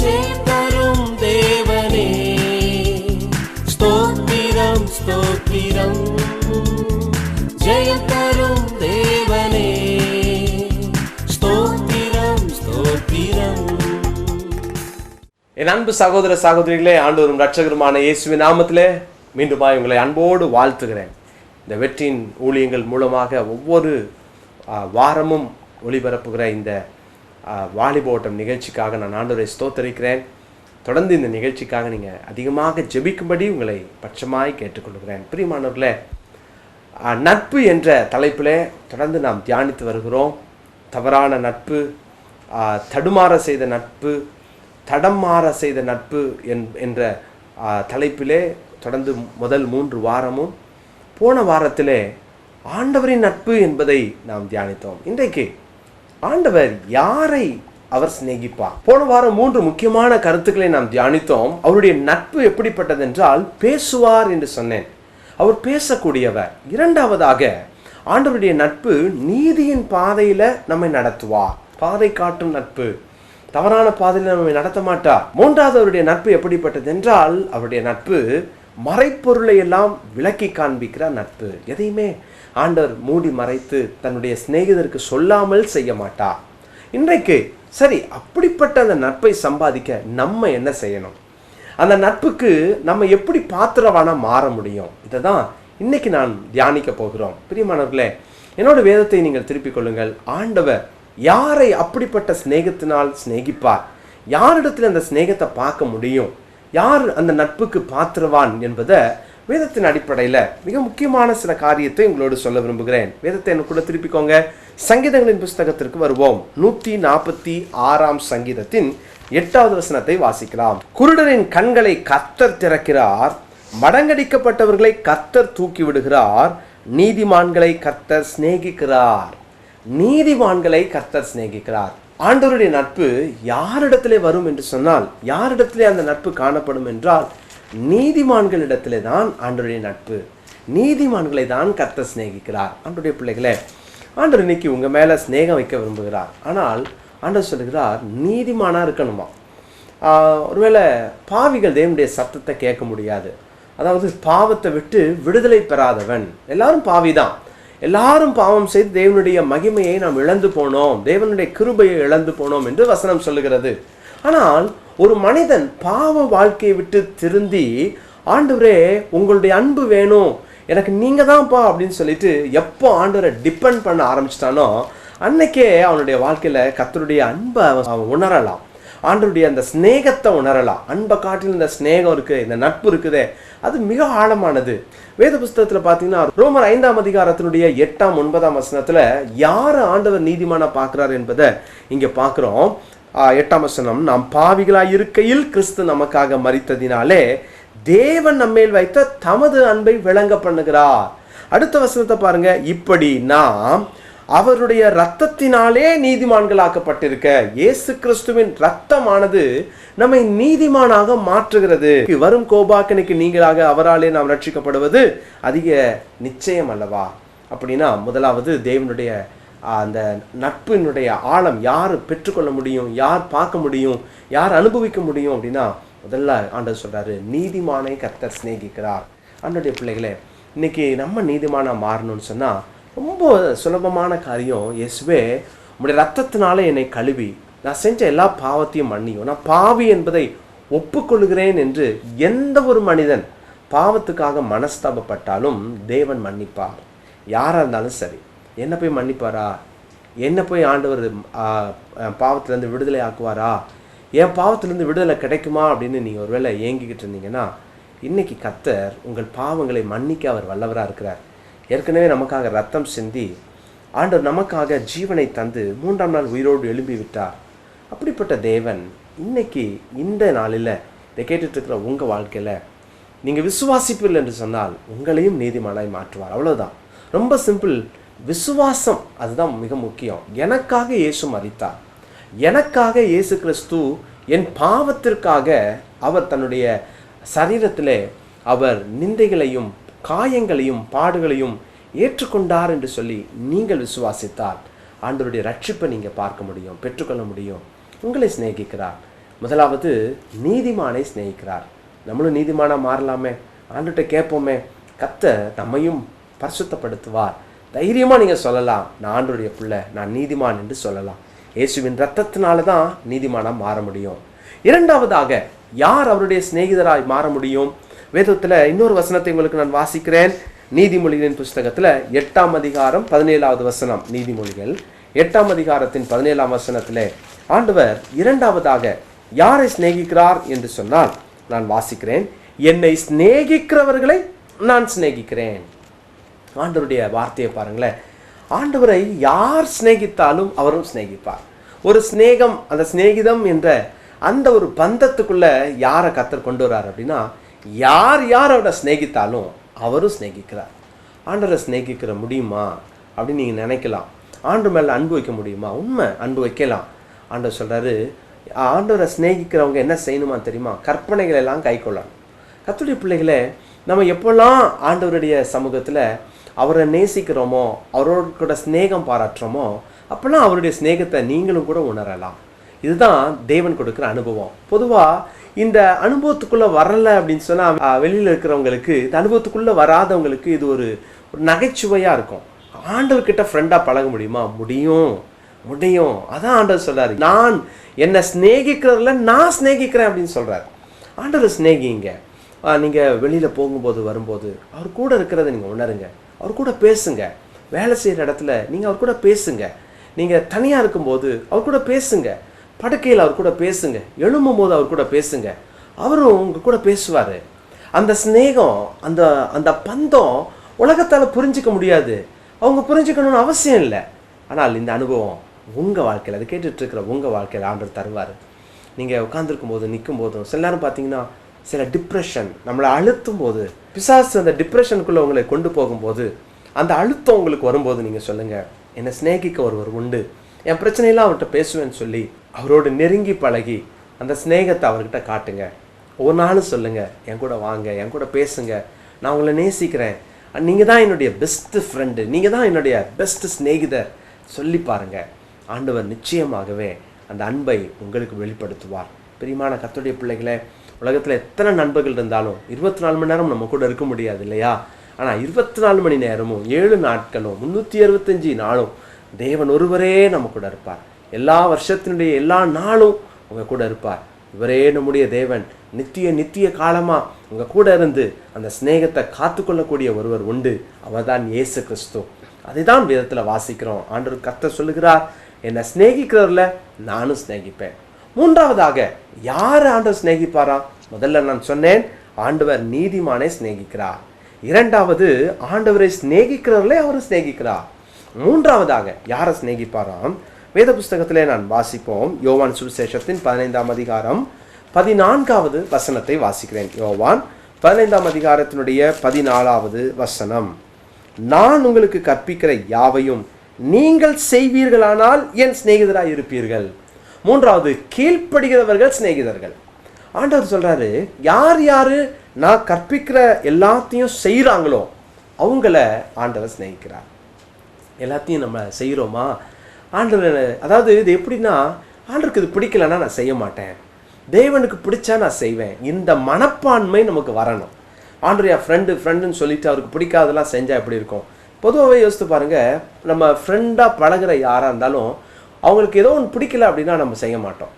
ஜெயந்தரும் தேவனே. ஸ்தோத்திரம் ஸ்தோத்திரம். ஜெயந்தரும் தேவனே. ஸ்தோத்திரம் ஸ்தோத்திரம். என் அன்பு சகோதர சகோதரிகளே ஆண்டவரும் ரட்சகருமான இயேசுவின் நாமத்திலே மீண்டுமாய் உங்களை அன்போடு வாழ்த்துகிறேன். இந்த வெற்றியின் ஊழியங்கள் மூலமாக ஒவ்வொரு வாரமும் ஒளிபரப்புகிற இந்த வாலிபோட்டம் நிகழ்ச்சிக்காக நான் ஆண்டவரை ஸ்தோத்தரிக்கிறேன். தொடர்ந்து இந்த நிகழ்ச்சிக்காக நீங்கள் அதிகமாக ஜெபிக்கும்படி உங்களை பட்சமாய் கேட்டுக்கொள்கிறேன். பிரியமானவர்களே நட்பு என்ற தலைப்பிலே தொடர்ந்து நாம் தியானித்து வருகிறோம். தவறான நட்பு தடுமாற செய்த நட்பு தடம் மாற செய்த நட்பு என் என்ற தலைப்பிலே தொடர்ந்து முதல் மூன்று வாரமும் போன வாரத்திலே ஆண்டவரின் நட்பு என்பதை நாம் தியானித்தோம். இன்றைக்கு ஆண்டவர் யாரை அவர் சிநேகிப்பார்? போன வாரம் மூன்று முக்கியமான கருத்துக்களை நாம் தியானித்தோம். அவருடைய நட்பு எப்படிப்பட்டது என்றால் பேசுவார் என்று சொன்னேன். அவர் பேசக்கூடியவர். இரண்டாவதாக ஆண்டவருடைய நட்பு நீதியின் பாதையில நம்மை நடத்துவார். பாதை காட்டும் நட்பு. தவறான பாதையில் நம்மை நடத்த மாட்டார். மூன்றாவது அவருடைய நட்பு எப்படிப்பட்டது என்றால் அவருடைய நட்பு மறைப்பொருளை எல்லாம் விளக்கி காண்பிக்கிற நட்பு. எதையுமே ஆண்டவர் மூடி மறைத்து தன்னுடைய சிநேகிதருக்கு சொல்லாமல் செய்ய மாட்டார் இன்றைக்கு சரி அப்படிப்பட்ட அந்த நட்பை சம்பாதிக்க நம்ம என்ன செய்யணும்? அந்த நட்புக்கு நம்ம எப்படி பாத்திரவான மாற முடியும்? இதை தான் இன்னைக்கு நான் தியானிக்க போகிறோம். பிரியமானவர்களே என்னோட வேதத்தை நீங்கள் திருப்பிக் கொள்ளுங்கள். ஆண்டவர் யாரை அப்படிப்பட்ட சிநேகத்தினால் சிநேகிப்பார்? யாரிடத்தில் அந்த சிநேகத்தை பார்க்க முடியும்? யார் அந்த நட்புக்கு பாத்திரவான் என்பதை வேதத்தின் அடிப்படையில் மிக முக்கியமான சில காரியத்தை உங்களோடு சொல்ல விரும்புகிறேன். வேதத்தை எனக்கு கூட திருப்பிக்கோங்க. சங்கீதங்களின் புஸ்தகத்திற்கு வருவோம். நூற்றி நாற்பத்தி ஆறாம் சங்கீதத்தின் எட்டாவது வசனத்தை வாசிக்கலாம். குருடரின் கண்களை கத்தர் திறக்கிறார். மடங்கடிக்கப்பட்டவர்களை கத்தர் தூக்கி விடுகிறார் நீதிமான்களை கத்தர் சிநேகிக்கிறார். நீதிமான்களை கத்தர் சிநேகிக்கிறார். ஆண்டவருடைய நட்பு யாரிடத்திலே வரும் என்று சொன்னால் யாரிடத்திலே அந்த நட்பு காணப்படும் என்றால் நீதிமான்களிடத்திலே தான் ஆண்டருடைய நட்பு. நீதிமான்களை தான் கத்த சிநேகிக்கிறார். ஆண்டுடைய பிள்ளைகளே ஆண்டர் இன்னைக்கு உங்கள் மேலே சிநேகம் வைக்க விரும்புகிறார். ஆனால் ஆண்டர் சொல்லுகிறார் நீதிமானாக இருக்கணுமா? ஒருவேளை பாவிகள் தேவனுடைய சத்தத்தை கேட்க முடியாது. அதாவது பாவத்தை விட்டு விடுதலை பெறாதவன். எல்லாரும் பாவிதான். எல்லாரும் பாவம் செய்து தேவனுடைய மகிமையை நாம் இழந்து போனோம். தேவனுடைய கிருபையை இழந்து போனோம் என்று வசனம் சொல்லுகிறது. ஆனால் ஒரு மனிதன் பாவ வாழ்க்கையை விட்டு திருந்தி ஆண்டவரே உங்களுடைய அன்பு வேணும். எனக்கு நீங்கள் தான்ப்பா. அப்படின்னு சொல்லிட்டு எப்போ ஆண்டவரை டிபெண்ட் பண்ண ஆரம்பிச்சிட்டானோ அன்னைக்கே அவனுடைய வாழ்க்கையில கத்தருடைய அன்பை அவன் உணரலாம். ஆண்டவருடைய அந்த ஸ்நேகத்தை உணரலாம். அன்பை காட்டில் இந்த ஸ்நேகம் இருக்குது இந்த நட்பு இருக்குதே. அது மிக ஆழமானது. வேத புஸ்தகத்தில் பார்த்தீங்கன்னா ரோமர் ஐந்தாம் அதிகாரத்தினுடைய எட்டாம் ஒன்பதாம் வசனத்தில் யார் ஆண்டவர் நீதிமான பார்க்குறாரு என்பதை இங்கே பார்க்குறோம். எட்டாம் வசனம் நாம் பாவிகளாய் இருக்கையில் கிறிஸ்து நமக்காக மறித்ததினாலே தேவன் நம்மேல் வைத்த தமது அன்பை விளங்க பண்ணுகிறார். அடுத்த வசனத்தை பாருங்க. இப்படி நாம் அவருடைய ரத்தத்தினாலே நீதிமான்களாக்கப்பட்டிருக்க இயேசு கிறிஸ்துவின் ரத்தமானது நம்மை நீதிமானாக மாற்றுகிறது. வரும் கோபாக்கனுக்கு நீங்களாக அவராலே நாம் ரட்சிக்கப்படுவது அதிக நிச்சயம் அல்லவா? அப்படின்னா முதலாவது தேவனுடைய அந்த நட்பினுடைய ஆழம் யார் பெற்றுக்கொள்ள முடியும்? யார் பார்க்க முடியும்? யார் அனுபவிக்க முடியும்? அப்படின்னா முதல்ல ஆண்டவர் சொல்கிறாரு நீதிமானை கர்த்தர் சிநேகிக்கிறார். ஆண்டோடைய பிள்ளைகளே இன்னைக்கு நம்ம நீதிமானாக மாறணும்னு சொன்னால் ரொம்ப சுலபமான காரியம் இயேசுவே உம்முடைய ரத்தத்தினால என்னை கழுவி நான் செஞ்ச எல்லா பாவத்தையும் மன்னியும். நான் பாவி என்பதை ஒப்புக்கொள்கிறேன் என்று எந்த ஒரு மனிதன் பாவத்துக்காக மனஸ்தாபப்பட்டாலும் தேவன் மன்னிப்பார். யாராக இருந்தாலும் சரி. என்ன போய் மன்னிப்பாரா? என்ன போய் ஆண்டவர் பாவத்திலேருந்து விடுதலை ஆக்குவாரா? என் பாவத்திலேருந்து விடுதலை கிடைக்குமா அப்படின்னு நீங்கள் ஒருவேளை ஏங்கிக்கிட்டு இருந்தீங்கன்னா இன்னைக்கு கத்தர் உங்கள் பாவங்களை மன்னிக்க அவர் வல்லவராக இருக்கிறார். ஏற்கனவே நமக்காக ரத்தம் சிந்தி ஆண்டவர் நமக்காக ஜீவனை தந்து மூன்றாம் நாள் உயிரோடு எழும்பி விட்டார். அப்படிப்பட்ட தேவன் இன்னைக்கு இந்த நாளில் இதை கேட்டுட்ருக்கிற உங்கள் வாழ்க்கையில் நீங்கள் விசுவாசிப்பீர்கள் என்று சொன்னால் உங்களையும் நீதிமானாய் மாற்றுவார். அவ்வளோதான் ரொம்ப சிம்பிள் விசுவாசம் அதுதான் மிக முக்கியம். எனக்காக இயேசு மறித்தார் எனக்காக இயேசு கிறிஸ்து என் பாவத்திற்காக அவர் தன்னுடைய சரீரத்திலே அவர் நிந்தைகளையும் காயங்களையும் பாடுகளையும் ஏற்றுக்கொண்டார் என்று சொல்லி நீங்கள் விசுவாசித்தால் ஆண்டவருடைய ரட்சிப்பை நீங்கள் பார்க்க முடியும் பெற்றுக்கொள்ள முடியும். உங்களை சிநேகிக்கிறார். முதலாவது நீதிமானை சிநேகிக்கிறார். நம்மளும் நீதிமானாக மாறலாமே. ஆண்டுகிட்ட கேட்போமே. கத்த நம்மையும் பரிசுத்தப்படுத்துவார். தைரியமாக நீங்கள் சொல்லலாம். நான் ஆண்டுடைய பிள்ளை நான் நீதிமான் என்று சொல்லலாம். இயேசுவின் ரத்தத்தினால தான் நீதிமானாக மாற முடியும். இரண்டாவதாக யார் அவருடைய சிநேகிதராய் மாற முடியும்? வேதத்தில் இன்னொரு வசனத்தை உங்களுக்கு நான் வாசிக்கிறேன். நீதிமொழிகளின் புஸ்தகத்தில் எட்டாம் அதிகாரம் பதினேழாவது வசனம். நீதிமொழிகள் எட்டாம் அதிகாரத்தின் பதினேழாம் வசனத்தில் ஆண்டவர் இரண்டாவதாக யாரை சிநேகிக்கிறார்? என்று சொன்னால் நான் வாசிக்கிறேன் என்னை சிநேகிக்கிறவர்களை நான் சிநேகிக்கிறேன். ஆண்டவருடைய வார்த்தையை பாருங்களேன். ஆண்டவரை யார் சிநேகித்தாலும் அவரும் சிநேகிப்பார். ஒரு சிநேகம் அந்த சிநேகிதம் என்ற அந்த ஒரு பந்தத்துக்குள்ளே யாரை கத்தர் கொண்டு வர்றார் அப்படின்னா யார் யார் அவரை சிநேகித்தாலும் அவரும் சிநேகிக்கிறார். ஆண்டவரை சிநேகிக்கிற முடியுமா அப்படின்னு நீங்கள் நினைக்கலாம். ஆண்டு மேலே அன்பு வைக்க முடியுமா? உண்மை அன்பு வைக்கலாம். ஆண்டவர் சொல்கிறாரு ஆண்டவரை சிநேகிக்கிறவங்க என்ன செய்யணுமா தெரியுமா? கற்பனைகள் எல்லாம் கை கொள்ளணும். கத்துடைய பிள்ளைகளை நம்ம எப்போல்லாம் ஆண்டவருடைய சமூகத்தில் அவரை நேசிக்கிறோமோ அவரோட கூட சிநேகம் பாராட்டுறோமோ அப்போல்லாம் அவருடைய சிநேகத்தை நீங்களும் கூட உணரலாம். இதுதான் தேவன் கொடுக்குற அனுபவம். பொதுவாக இந்த அனுபவத்துக்குள்ளே வரல அப்படின்னு சொன்னால் வெளியில் இருக்கிறவங்களுக்கு இந்த அனுபவத்துக்குள்ளே வராதவங்களுக்கு இது ஒரு ஒரு நகைச்சுவையாக இருக்கும். ஆண்டவர்கிட்ட ஃப்ரெண்டாக பழக முடியுமா? முடியும். முடியும். அதான் ஆண்டவர் சொல்கிறார் நான் என்னை ஸ்நேகிக்கிறதுல நான் சிநேகிக்கிறேன் அப்படின்னு சொல்கிறாரு ஆண்டவர் ஸ்நேகிங்க நீங்கள் வெளியில் போகும்போது வரும்போது அவர் கூட இருக்கிறத நீங்கள் உணருங்க. அவர் கூட பேசுங்க. வேலை செய்கிற இடத்துல நீங்கள் அவர் கூட பேசுங்க. நீங்கள் தனியாக இருக்கும்போது அவர் கூட பேசுங்க. படுக்கையில் அவர் கூட பேசுங்க. எழும்பும் போது அவர் கூட பேசுங்க. அவரும் உங்கள் கூட பேசுவார். அந்த சிநேகம் அந்த அந்த பந்தம் உலகத்தால் புரிஞ்சிக்க முடியாது. அவங்க புரிஞ்சுக்கணும்னு அவசியம் இல்லை. ஆனால் இந்த அனுபவம் உங்கள் வாழ்க்கையில் அது கேட்டுட்ருக்கிற உங்கள் வாழ்க்கையில் ஆண்டு தருவார். நீங்கள் உட்காந்துருக்கும் போது நிற்கும் போதும் சில நேரம் பார்த்தீங்கன்னா சில டிப்ரெஷன் நம்மளை அழுத்தும் போது பிசாசு அந்த டிப்ரெஷனுக்குள்ளே உங்களை கொண்டு போகும்போது அந்த அழுத்தம் உங்களுக்கு வரும்போது நீங்கள் சொல்லுங்கள் என்னை சிநேகிக்க ஒருவர் உண்டு. என் பிரச்சனையெல்லாம் அவர்கிட்ட பேசுவேன்னு சொல்லி அவரோடு நெருங்கி பழகி அந்த சிநேகத்தை அவர்கிட்ட காட்டுங்க. ஒரு நாளும் சொல்லுங்கள் என் கூட வாங்க என் கூட பேசுங்க. நான் உங்களை நேசிக்கிறேன். நீங்கள் தான் என்னுடைய பெஸ்ட்டு ஃப்ரெண்டு நீங்கள் தான் என்னுடைய பெஸ்ட்டு சிநேகிதர் சொல்லி பாருங்கள் ஆண்டவர் நிச்சயமாகவே அந்த அன்பை உங்களுக்கு வெளிப்படுத்துவார். பிரியமான கத்துடைய பிள்ளைகளை உலகத்தில் எத்தனை நண்பர்கள் இருந்தாலும் இருபத்தி நாலு மணி நேரம் நம்ம கூட இருக்க முடியாது இல்லையா? ஆனால் இருபத்தி நாலு மணி நேரமும் ஏழு நாட்களும் முந்நூற்றி அறுபத்தஞ்சு நாளும் தேவன் ஒருவரே நம்ம கூட இருப்பார். எல்லா வருஷத்தினுடைய எல்லா நாளும் உங்கள் கூட இருப்பார். இவரே நம்முடைய தேவன். நித்திய நித்திய காலமாக உங்கள் கூட இருந்து அந்த சிநேகத்தை காத்துக்கொள்ளக்கூடிய ஒருவர் உண்டு. அவர் தான் இயேசு கிறிஸ்து. அதுதான் வேதத்தில் வாசிக்கிறோம். ஆண்டவர் கத்த சொல்லுகிறார் என்னை சிநேகிக்கிறவர்ல நானும் சிநேகிப்பேன். மூன்றாவதாக யார் ஆண்டவர் சிநேகிப்பாரா? முதல்ல நான் சொன்னேன் ஆண்டவர் நீதிமானை சிநேகிக்கிறார். இரண்டாவது ஆண்டவரை சிநேகிக்கிறவர்களே அவர் சிநேகிக்கிறார். மூன்றாவதாக யாரை சிநேகிப்பாராம்? வேத புஸ்தகத்திலே நான் வாசிப்போம். யோவான் சுவிசேஷத்தின் பதினைந்தாம் அதிகாரம் பதினான்காவது வசனத்தை வாசிக்கிறேன். யோவான் பதினைந்தாம் அதிகாரத்தினுடைய பதினாலாவது வசனம். நான் உங்களுக்கு கற்பிக்கிற யாவையும் நீங்கள் செய்வீர்களானால் என் சிநேகிதராக இருப்பீர்கள் மூன்றாவது கீழ்ப்படுகிறவர்கள் சிநேகிதர்கள். ஆண்டவர் சொல்கிறாரு யார் யார் நான் கற்பிக்கிற எல்லாத்தையும் செய்கிறாங்களோ அவங்கள ஆண்டவர் சிநேகிக்கிறார். எல்லாத்தையும் நம்ம செய்கிறோமா ஆண்டவர் அதாவது இது எப்படின்னா ஆண்டருக்கு இது பிடிக்கலன்னா நான் செய்ய மாட்டேன். தேவனுக்கு பிடிச்சா நான் செய்வேன். இந்த மனப்பான்மை நமக்கு வரணும். ஆண்டர் என் ஃப்ரெண்டு ஃப்ரெண்டுன்னு சொல்லிட்டு அவருக்கு பிடிக்காதெல்லாம் செஞ்சால் எப்படி இருக்கும்? பொதுவாகவே யோசித்து பாருங்க நம்ம ஃப்ரெண்டாக பழகுற யாராக இருந்தாலும் அவங்களுக்கு ஏதோ ஒன்று பிடிக்கல அப்படின்னா நம்ம செய்ய மாட்டோம்.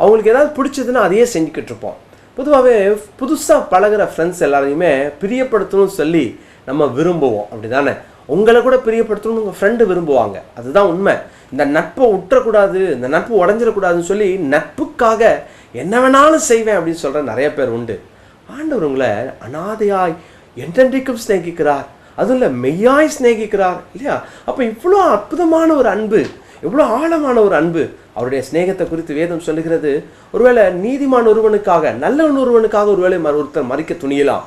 அவங்களுக்கு ஏதாவது பிடிச்சதுன்னா அதையே செஞ்சுக்கிட்டு இருப்போம். பொதுவாகவே புதுசாக பழகுற ஃப்ரெண்ட்ஸ் எல்லாரையுமே பிரியப்படுத்தணும்னு சொல்லி நம்ம விரும்புவோம். அப்படிதானே? உங்களை கூட பிரியப்படுத்தணும்னு உங்கள் ஃப்ரெண்டு விரும்புவாங்க. அதுதான் உண்மை. இந்த நட்பை விட்டுறக்கூடாது இந்த நட்பு உடஞ்சிடக்கூடாதுன்னு சொல்லி நட்புக்காக என்ன வேணாலும் செய்வேன் அப்படின்னு சொல்கிற நிறைய பேர் உண்டு. ஆண்டவர் உங்களை அனாதையாய் என்றென்றைக்கும் சிநேகிக்கிறார். அதுவும் இல்லை மெய்யாய் சிநேகிக்கிறார் இல்லையா? அப்போ இவ்வளோ அற்புதமான ஒரு அன்பு எவ்வளோ ஆழமான ஒரு அன்பு அவருடைய சிநேகத்தை குறித்து வேதம் சொல்லுகிறது. ஒருவேளை நீதிமான் ஒருவனுக்காக நல்லவன் ஒருவனுக்காக ஒருவேளை மறு- ஒருத்தர் மறிக்க துணியலாம்.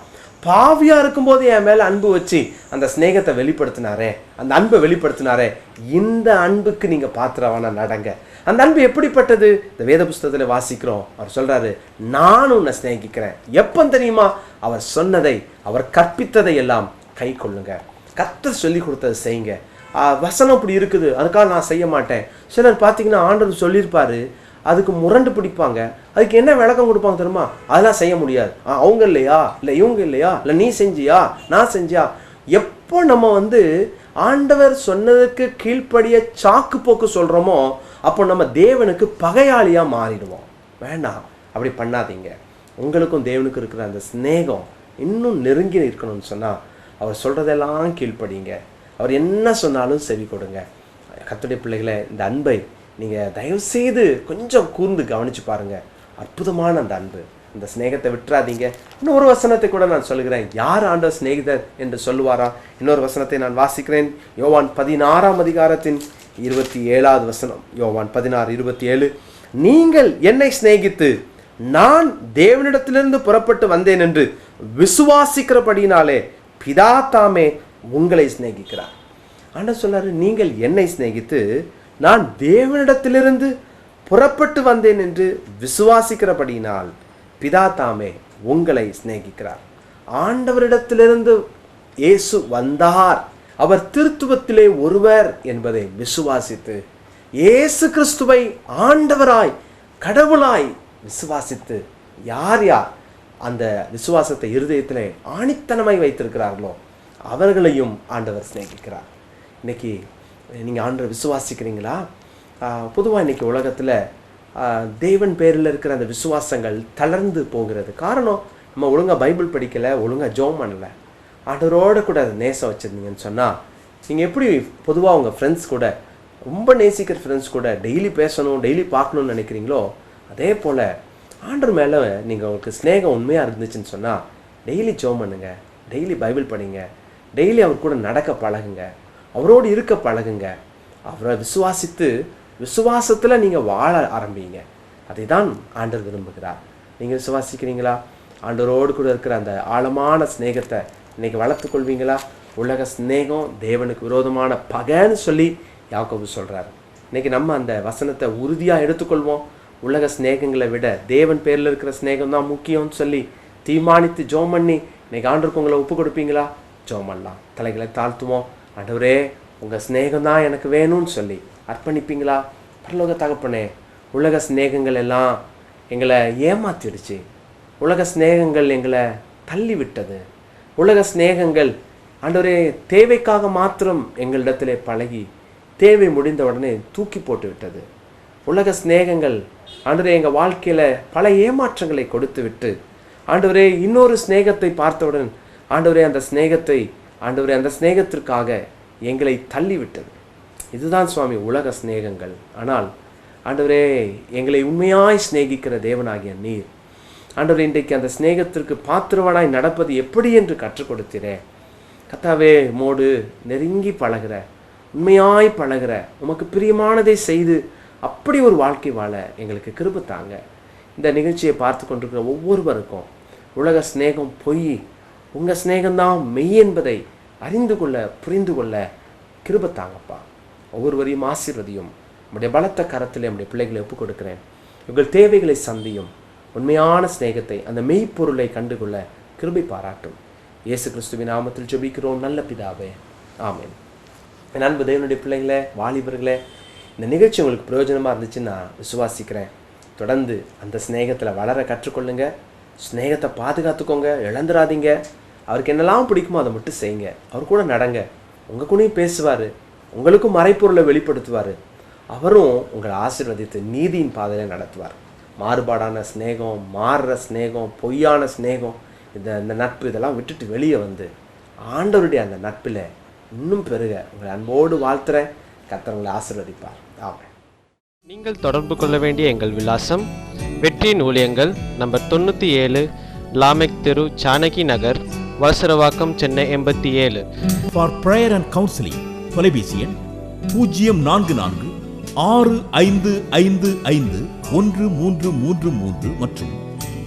பாவியா இருக்கும்போது என் மேல அன்பு வச்சு அந்த சிநேகத்தை வெளிப்படுத்தினாரே அந்த அன்பை வெளிப்படுத்தினாரே இந்த அன்புக்கு நீங்க பாத்திரவான நடங்க. அந்த அன்பு எப்படிப்பட்டது? இந்த வேத புஸ்தகத்துல வாசிக்கிறோம். அவர் சொல்றாரு நான் உன்னை சிநேகிக்கிறேன். எப்போ தெரியுமா? அவர் சொன்னதை அவர் கற்பித்ததை எல்லாம் கை கொள்ளுங்க. கத்த சொல்லி கொடுத்ததை செய்யுங்க. வசனம் இப்படி இருக்குது அதுக்காக நான் செய்ய மாட்டேன். சிலர் பார்த்தீங்கன்னா ஆண்டவர் சொல்லியிருப்பாரு அதுக்கு முரண்டு பிடிப்பாங்க. அதுக்கு என்ன விளக்கம் கொடுப்பாங்க தெரியுமா? அதெல்லாம் செய்ய முடியாது. ஆ, அவங்க இல்லையா? இல்லை இவங்க இல்லையா? இல்லை நீ செஞ்சியா? நான் செஞ்சியா எப்போ நம்ம வந்து ஆண்டவர் சொன்னதுக்கு கீழ்ப்படிய சாக்கு போக்கு சொல்கிறோமோ அப்போ நம்ம தேவனுக்கு பகையாளியாக மாறிடுவோம். வேண்டாம் அப்படி பண்ணாதீங்க. உங்களுக்கும் தேவனுக்கும் இருக்கிற அந்த சிநேகம் இன்னும் நெருங்கி இருக்கணும்னு சொன்னால் அவர் சொல்கிறதெல்லாம் கீழ்ப்படிங்க. அவர் என்ன சொன்னாலும் செவி கொடுங்க. கத்துடைய பிள்ளைகளை இந்த அன்பை நீங்கள் தயவுசெய்து கொஞ்சம் கூர்ந்து கவனித்து பாருங்கள் அற்புதமான அந்த அன்பு. இந்த சிநேகத்தை விட்டுறாதீங்க. இன்னொரு வசனத்தை கூட நான் சொல்கிறேன் யார் ஆண்டவர் சிநேகிதர் என்று சொல்லுவாரா? இன்னொரு வசனத்தை நான் வாசிக்கிறேன். யோவான் பதினாறாம் அதிகாரத்தின் இருபத்தி ஏழாவது வசனம். யோவான் பதினாறு இருபத்தி ஏழு. நீங்கள் என்னை சிநேகித்து நான் தேவனிடத்திலிருந்து புறப்பட்டு வந்தேன் என்று விசுவாசிக்கிறபடினாலே பிதா தாமே உங்களை சிநேகிக்கிறார். ஆண்டவர் சொன்னார் நீங்கள் என்னை சிநேகித்து நான் தேவனிடத்திலிருந்து புறப்பட்டு வந்தேன் என்று விசுவாசிக்கிறபடியினால் பிதா தாமே உங்களை சிநேகிக்கிறார். ஆண்டவரிடத்திலிருந்து இயேசு வந்தார். அவர் திருத்துவத்திலே ஒருவர் என்பதை விசுவாசித்து இயேசு கிறிஸ்துவை ஆண்டவராய் கடவுளாய் விசுவாசித்து யார் யார் அந்த விசுவாசத்தை இருதயத்திலே ஆணித்தனமாய் வைத்திருக்கிறார்களோ அவர்களையும் ஆண்டவர் சிநேகிக்கிறார். இன்னைக்கு நீங்கள் ஆண்டவர் விசுவாசிக்கிறீங்களா? பொதுவாக இன்றைக்கி உலகத்தில் தேவன் பேரில் இருக்கிற அந்த விசுவாசங்கள் தளர்ந்து போகிறது. காரணம் நம்ம ஒழுங்காக பைபிள் படிக்கலை ஒழுங்காக ஜோம் பண்ணலை. ஆண்டவரோட கூட அதை நேசம் வச்சுருந்தீங்கன்னு சொன்னால் நீங்கள் எப்படி பொதுவாக உங்கள் ஃப்ரெண்ட்ஸ் கூட ரொம்ப நேசிக்கிற ஃப்ரெண்ட்ஸ் கூட டெய்லி பேசணும் டெய்லி பார்க்கணும்னு நினைக்கிறீங்களோ அதே போல் ஆண்டர் மேலே நீங்கள் உங்களுக்கு ஸ்நேகம் உண்மையாக இருந்துச்சுன்னு சொன்னால் டெய்லி ஜோம் பண்ணுங்கள் டெய்லி பைபிள் படிங்க டெய்லி அவர் கூட நடக்க பழகுங்க. அவரோடு இருக்க பழகுங்க. அவரை விசுவாசித்து விசுவாசத்தில் நீங்கள் வாழ ஆரம்பிங்க. அதை தான் ஆண்டவர் விரும்புகிறார். நீங்கள் விசுவாசிக்கிறீங்களா? ஆண்டவரோடு கூட இருக்கிற அந்த ஆழமான சிநேகத்தை இன்னைக்கு வளர்த்து கொள்வீங்களா? உலக சிநேகம் தேவனுக்கு விரோதமான பகைன்னு சொல்லி யாக்கோபு சொல்கிறார் இன்னைக்கு நம்ம அந்த வசனத்தை உறுதியாக எடுத்துக்கொள்வோம். உலக சிநேகங்களை விட தேவன் பேரில் இருக்கிற ஸ்நேகம் தான் முக்கியம்னு சொல்லி தீர்மானித்து ஜோம் பண்ணி இன்னைக்கு ஆண்டருக்கு உங்களை ஒப்பு கொடுப்பீங்களா? ஜோம் பண்ணலாம் தலைகளை தாழ்த்துவோம். ஆண்டவரே உங்கள் சிநேகம் தான் எனக்கு வேணும்னு சொல்லி அர்ப்பணிப்பீங்களா? பரலோக தகப்பனே உலக சிநேகங்கள் எல்லாம் எங்களை ஏமாத்திடுச்சு. உலக ஸ்நேகங்கள் எங்களை தள்ளி விட்டது உலக ஸ்நேகங்கள் ஆண்டவரே தேவைக்காக மாத்திரம் எங்களிடத்திலே பழகி தேவை முடிந்த உடனே தூக்கி போட்டு விட்டது உலக ஸ்நேகங்கள் ஆண்டவரே எங்கள் வாழ்க்கையில் பல ஏமாற்றங்களை கொடுத்து விட்டு ஆண்டவரே இன்னொரு சிநேகத்தை பார்த்தவுடன் ஆண்டவரே அந்த ஸ்நேகத்தை ஆண்டவரே அந்த சிநேகத்திற்காக எங்களை தள்ளிவிட்டது. இதுதான் சுவாமி உலக சிநேகங்கள். ஆனால் ஆண்டவரே எங்களை உண்மையாய் சிநேகிக்கிற தேவனாகிய நீர் ஆண்டவர் இன்றைக்கு அந்த சிநேகத்திற்கு பாத்திரவனாய் நடப்பது எப்படி என்று கற்றுக் கொடுத்திரே. கத்தாவே மோடு நெருங்கி பழகுற உண்மையாய் பழகுற உமக்கு பிரியமானதை செய்து அப்படி ஒரு வாழ்க்கை வாழ எங்களுக்கு கிருபை தாங்க. இந்த நிகழ்ச்சியை பார்த்து கொண்டிருக்கிற ஒவ்வொருவருக்கும் உலக சிநேகம் பொய் உங்கள் ஸ்நேகம்தான் மெய் என்பதை அறிந்து கொள்ள புரிந்து கொள்ள கிருபத்தாங்கப்பா ஒவ்வொருவரையும் ஆசீர்வதியும். நம்முடைய பலத்த கரத்தில் நம்முடைய பிள்ளைகளை ஒப்புக் கொடுக்கிறேன். உங்கள் தேவைகளை சந்தியும். உண்மையான சிநேகத்தை அந்த மெய்ப்பொருளை கண்டுகொள்ள கிருபை பாராட்டும். இயேசு கிறிஸ்துவின் நாமத்தில் ஜெபிக்கிறோம். நல்ல பிதாவே. ஆமேன். என் அன்பு தேவனுடைய பிள்ளைங்களே வாலிபர்களே இந்த நிகழ்ச்சி உங்களுக்கு பிரயோஜனமாக இருந்துச்சுன்னு நான் விசுவாசிக்கிறேன். தொடர்ந்து அந்த சிநேகத்தில் வளர கற்றுக்கொள்ளுங்க. சிநேகத்தை பாதுகாத்துக்கோங்க. இழந்துடாதீங்க அவருக்கு என்னெல்லாம் பிடிக்குமோ அதை மட்டும் செய்யுங்க. அவர் கூட நடங்க. உங்கள் கூடயும் பேசுவார். உங்களுக்கும் மறைப்பொருளை வெளிப்படுத்துவார். அவரும் உங்களை ஆசீர்வதித்து நீதியின் பாதையில் நடத்துவார். மாறுபாடான சிநேகம் மாறுற சிநேகம் பொய்யான சிநேகம் இந்த இந்த நட்பு இதெல்லாம் விட்டுட்டு வெளியே வந்து ஆண்டவருடைய அந்த நட்பில் இன்னும் பெருக. உங்களை அன்போடு வாழ்த்துற கத்தவங்களை ஆசிர்வதிப்பார் ஆசீர்வதிப்பார். ஆமாம் நீங்கள் தொடர்பு கொள்ள வேண்டிய எங்கள் விலாசம் வெற்றியின் ஊழியங்கள் நம்பர் தொண்ணூற்றி ஏழு லாமெக் தெரு சானகி நகர் வலசரவாக்கம் சென்னை எண்பத்தி ஏழு. ஃபார் ப்ரேயர் அண்ட் கவுன்சிலிங் தொலைபேசி எண் பூஜ்ஜியம் நான்கு நான்கு ஆறு ஐந்து ஐந்து ஐந்து ஒன்று மூன்று மூன்று மூன்று மற்றும்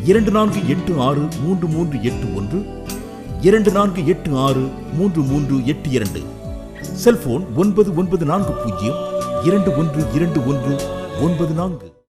இரண்டு நான்கு எட்டு ஆறு மூன்று மூன்று எட்டு ஒன்று இரண்டு நான்கு எட்டு ஆறு மூன்று மூன்று எட்டு இரண்டு. செல்போன் ஒன்பது ஒன்பது நான்கு பூஜ்ஜியம் இரண்டு ஒன்று இரண்டு ஒன்று ஒன்பது நான்கு.